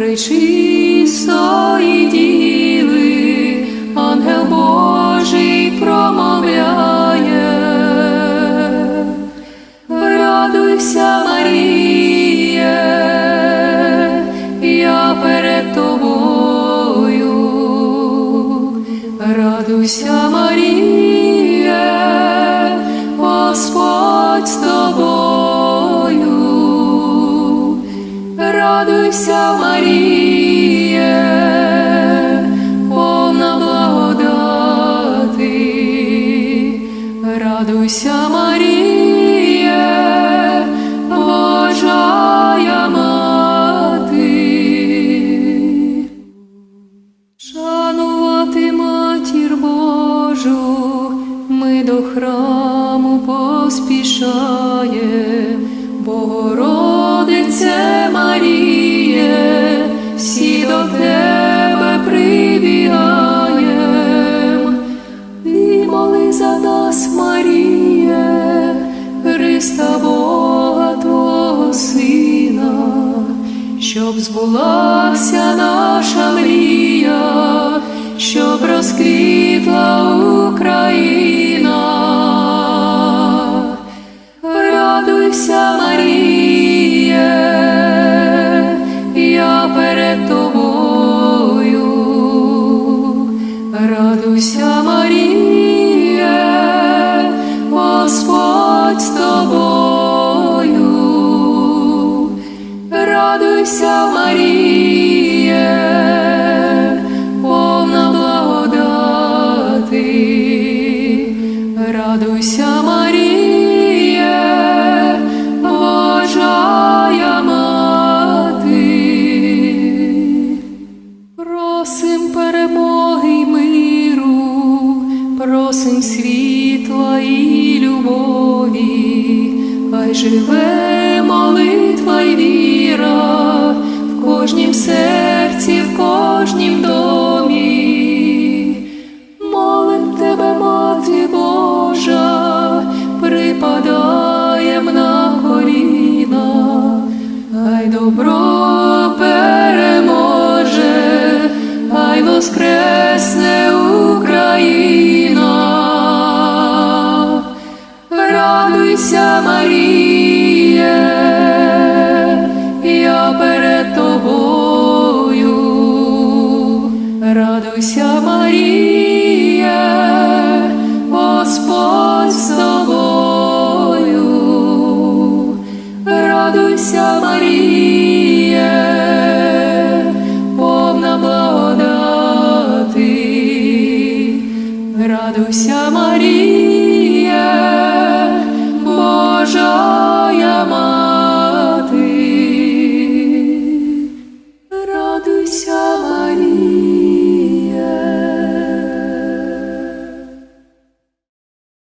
пречистої діви, ангел Божий промовляє. Радуйся, Маріє, я перед тобою. Радуйся, Радуйся, Маріє, повна благодати. Радуйся, Маріє, Божая мати. Шанувати матір Божу, ми до храму поспішаєм, щоб збулася наша мрія, щоб розквітла Україна. Радуйся, Маріє, повна благодати. Радуйся, Маріє, Божая мати. Просим перемоги й миру, просим світла і любові, хай живе молитва й віра в кожнім серці, в кожнім домі. Молим тебе, мати Божа, припадаєм на коліна, хай добро переможе, хай воскресне Україна. Радуйся, Маріє,